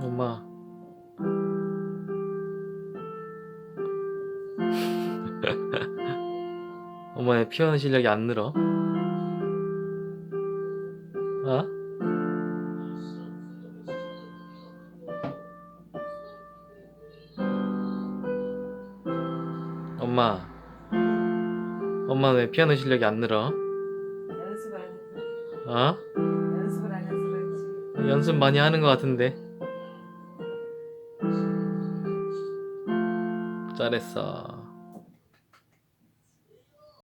엄마. 엄마의 피아노 실력이 안 늘어? 어? 엄마. 엄마 왜 피아노 실력이 안 늘어? 연습을 안 했어. 어? 연습을 안 해서 그렇지. 연습 많이 하는 것 같은데. 잘했어.